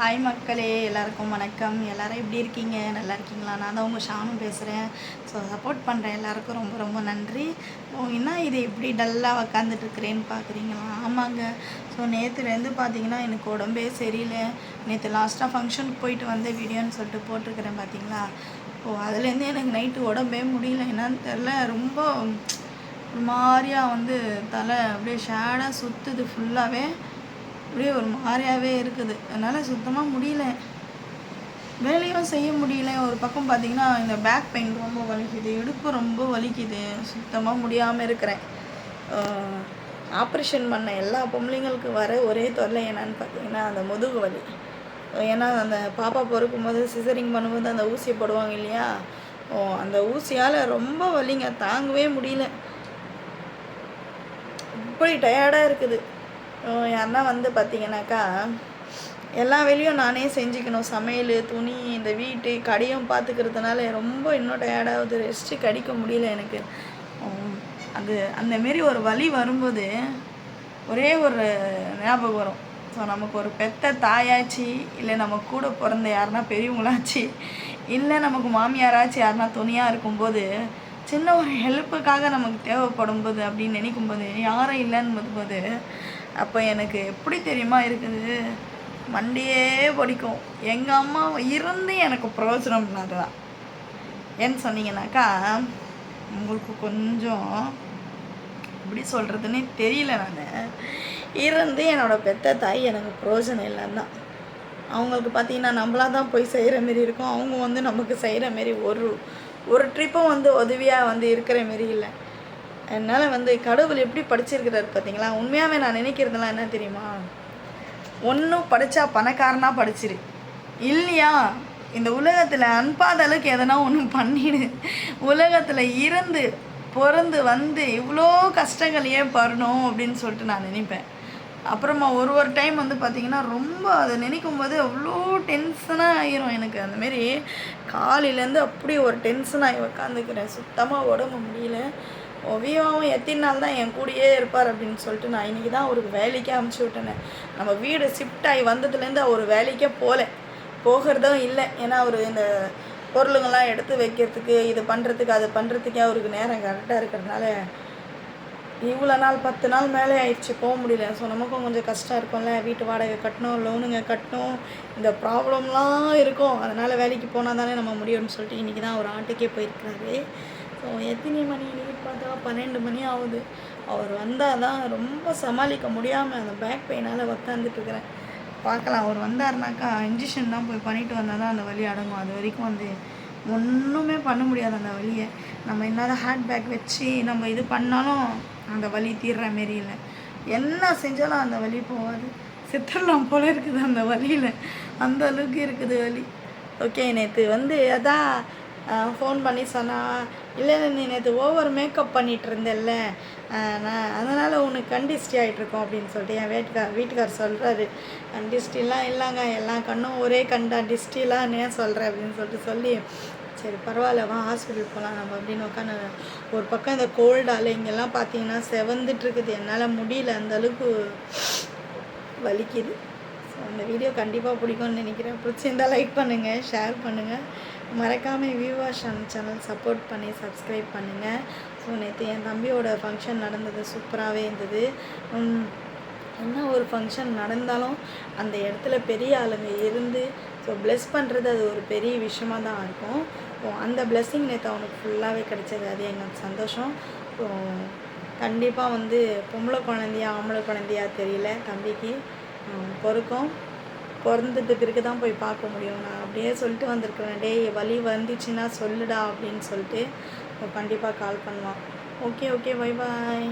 Hi மக்களே எல்லாருக்கும் வணக்கம். எல்லாரும் எப்படி இருக்கீங்க? நல்லா இருக்கீங்களா? நான் தான் உங்கள் ஷானு பேசுகிறேன் ஸோ சப்போர்ட் பண்ணுறேன் எல்லாருக்கும் ரொம்ப ரொம்ப நன்றி. ஓ என்ன இது? இப்படி டல்லாக உக்காந்துட்டு இருக்கிறேன்னு பார்க்குறீங்களா ஆமாங்க. ஸோ நேற்றுலேருந்து பார்த்தீங்கன்னா எனக்கு உடம்பே சரியில்லை. நேற்று லாஸ்ட்டாக ஃபங்க்ஷனுக்கு போயிட்டு வந்த வீடியோன்னு சொல்லிட்டு போட்டிருக்கிறேன் பார்த்தீங்களா ஓ அதுலேருந்து எனக்கு நைட்டு உடம்பே முடியல. என்னன்னு தெரில ரொம்ப ஒரு மாதிரியாக வந்து தலை அப்படியே ஷேடாக சுற்றுது ஃபுல்லாகவே அப்படியே ஒரு மாதிரியாகவே இருக்குது. அதனால் சுத்தமாக முடியல. வேலையும் செய்ய முடியல. ஒரு பக்கம் பார்த்தீங்கன்னா இந்த பேக் பெயின் ரொம்ப வலிக்குது. இடுப்பு ரொம்ப வலிக்குது. சுத்தமாக முடியாமல் இருக்கிறேன். ஆப்ரேஷன் பண்ண எல்லா பொம்பளைங்களுக்கு வர ஒரே தொல்லை என்னன்னு பார்த்தீங்கன்னா அந்த முதுகு வலி. ஏன்னா அந்த பாப்பா பிறக்கும் போது சிசரிங் பண்ணும்போது அந்த ஊசியை போடுவாங்க இல்லையா? ஓ அந்த ஊசியால் ரொம்ப வலிங்க. தாங்கவே முடியல. இப்படி டயர்டாக இருக்குது. யாருன்னா வந்து பார்த்தீங்கன்னாக்கா எல்லா வேலையும் நானே செஞ்சுக்கணும். சமையல் துணி இந்த வீட்டு கடையும் பார்த்துக்கிறதுனால ரொம்ப இன்னும் டயர்டாகுது ரெஸ்ட்டு கடிக்க முடியல எனக்கு. அது அந்தமாரி ஒரு வழி வரும்போது ஒரே ஒரு ஞாபகம் வரும். ஸோ நமக்கு ஒரு பெத்த தாயாச்சு இல்லை நம்ம கூட பிறந்த யாருன்னா பெரியவங்களாச்சு இல்லை நமக்கு மாமியாராச்சு யாருன்னா துணியாக இருக்கும்போது சின்ன ஒரு ஹெல்ப்புக்காக நமக்கு தேவைப்படும் போது அப்படின்னு நினைக்கும் போது யாரும் இல்லைன்னு போது அப்போ எனக்கு எப்படி தெரியுமா இருக்குது? மண்டியே படிக்கும் எங்கள் அம்மா இருந்து எனக்கு பிரயோஜனம் இல்லாததான். ஏன்னு சொன்னீங்கன்னாக்கா உங்களுக்கு கொஞ்சம் எப்படி சொல்கிறதுன்னே தெரியல நான். இருந்து என்னோடய பெத்த தாய் எனக்கு பிரயோஜனம் இல்லைன்னு தான் அவங்களுக்கு பார்த்தீங்கன்னா நம்மளாக தான் போய் செய்கிற மாரி இருக்கும். அவங்க வந்து நமக்கு செய்கிற மாரி ஒரு ஒரு ட்ரிப்பும் வந்து உதவியாக வந்து இருக்கிற மாரி இல்லை. என்னால் வந்து கடவுள் எப்படி படிச்சிருக்கிறாரு பார்த்தீங்களா உண்மையாகவே நான் நினைக்கிறதுலாம் என்ன தெரியுமா? ஒன்றும் படித்தா பணக்காரனாக படிச்சிரு. இல்லையா? இந்த உலகத்தில் அன்பாத அளவுக்கு எதனா ஒன்று பண்ணிடு. உலகத்தில் இருந்து பிறந்து வந்து இவ்வளோ கஷ்டங்கள் ஏன் அப்படின்னு சொல்லிட்டு நான் நினைப்பேன். அப்புறமா ஒரு ஒரு டைம் வந்து பார்த்திங்கன்னா ரொம்ப அதை நினைக்கும் போது அவ்வளோ டென்ஷனாக ஆயிரும் எனக்கு. அந்தமாரி காலையிலேருந்து அப்படியே ஒரு டென்ஷன் ஆகி உக்காந்துக்கிறேன். சுத்தமாக உடம்பு முடியல. ஒவியாவும் எத்தனை நாள் தான் என் கூடயே இருப்பார் அப்படின்னு சொல்லிட்டு நான் இன்றைக்கி தான் அவருக்கு வேலைக்கே அமுச்சு விட்டேனே. நம்ம வீடு ஷிஃப்ட் ஆகி வந்ததுலேருந்து அவர் வேலைக்கே போகல போகிறதும் இல்லை. ஏன்னா அவர் இந்த பொருளுங்கள்லாம் எடுத்து வைக்கிறதுக்கு இது பண்ணுறதுக்கு அது பண்ணுறதுக்கே அவருக்கு நேரம் கரெக்டாக இருக்கிறதுனால இவ்வளோ நாள் பத்து நாள் மேலே ஆயிடுச்சு போக முடியல. ஸோ நமக்கும் கொஞ்சம் கஷ்டம் இருக்கும்ல. வீட்டு வாடகை கட்டணும் லோனுங்க கட்டணும். இந்த ப்ராப்ளம்லாம் இருக்கும். அதனால் வேலைக்கு போனால் தானே நம்ம முடியும்னு சொல்லிட்டு இன்றைக்கி தான் அவர் ஆட்டுக்கே போயிருக்கிறாரு. ஸோ எத்தனை மணி? இன்னைக்கு பார்த்தா பன்னெண்டு மணி ஆகுது. அவர் வந்தால் தான் ரொம்ப சமாளிக்க முடியாமல் அந்த பேக் பெயினால் உக்காந்துட்டுருக்குறேன் பார்க்கலாம். அவர் வந்தாருனாக்கா இன்ஜெக்ஷன் தான் போய் பண்ணிட்டு வந்தால் தான் அந்த வலி அடங்கும். அது வரைக்கும் வந்து ஒன்றுமே பண்ண முடியாது அந்த வழியை நம்ம என்னதான் ஹேண்ட் பேக் வச்சு நம்ம இது பண்ணாலும் அந்த வலி தீர்ற மாரி இல்லை என்ன செஞ்சாலும் அந்த வலி போகாது. சித்தரலாம் போல இருக்குது அந்த வலியில். அந்த அளவுக்கு இருக்குது வலி. ஓகே நேற்று வந்து அதான் ஃபோன் பண்ணி சொன்னா இல்லை நீ நேற்று ஓவர் மேக்கப் பண்ணிகிட்டு இருந்தல்ல. நான் அதனால் உனக்கு கண்டிஸ்டி ஆகிட்ருக்கோம் அப்படின்னு சொல்லிட்டு என் வீட்டுக்கார் வீட்டுக்கார் சொல்கிறாரு கண்டிஸ்டிலாம் இல்லைங்க. எல்லா கண்ணும் ஒரே கண்டா டிஸ்டிலாம் ஏன் சொல்கிறேன் அப்படின்னு சொல்லிட்டு சொல்லி சரி பரவாயில்ல வா ஹாஸ்பிட்டல் போகலாம் நம்ம அப்படின்னு உட்காந்து ஒரு பக்கம் இந்த கோல்டால் இங்கெல்லாம் பார்த்தீங்கன்னா செவந்துட்டு இருக்குது என்னால் முடியல அந்த அளவுக்கு வலிக்குது. ஸோ அந்த வீடியோ கண்டிப்பாக பிடிக்கும்னு நினைக்கிறேன். பிடிச்சிருந்தா லைக் பண்ணுங்கள் ஷேர் பண்ணுங்கள் மறக்காமல் வியூவா சேனல் சப்போர்ட் பண்ணி சப்ஸ்கிரைப் பண்ணுங்கள் ஸோ நேற்று என் தம்பியோட ஃபங்க்ஷன் நடந்தது சூப்பராகவே இருந்தது. என்ன ஒரு ஃபங்க்ஷன் நடந்தாலும் அந்த இடத்துல பெரிய ஆளுங்க இருந்து ஸோ ப்ளெஸ் பண்ணுறது அது ஒரு பெரிய விஷயமாக தான் இருக்கும். ஸோ அந்த பிளெஸ்ஸிங் நேற்று அவனுக்கு ஃபுல்லாகவே கிடைச்சது. அது எங்களுக்கு சந்தோஷம். ஸோ கண்டிப்பாக வந்து பொம்பளை குழந்தையா ஆம்பளை குழந்தையா தெரியல தம்பிக்கு. ஹம், பிறக்கும். பிறந்தது பிறகு தான் போய் பார்க்க முடியும். நான் அப்படியே சொல்லிட்டு வந்திருக்கிறேன். டேய் வலி வந்துச்சுன்னா சொல்லுடா அப்படின்னு சொல்லிட்டு கண்டிப்பாக கால் பண்ணுவான் ஓகே ஓகே பை பாய்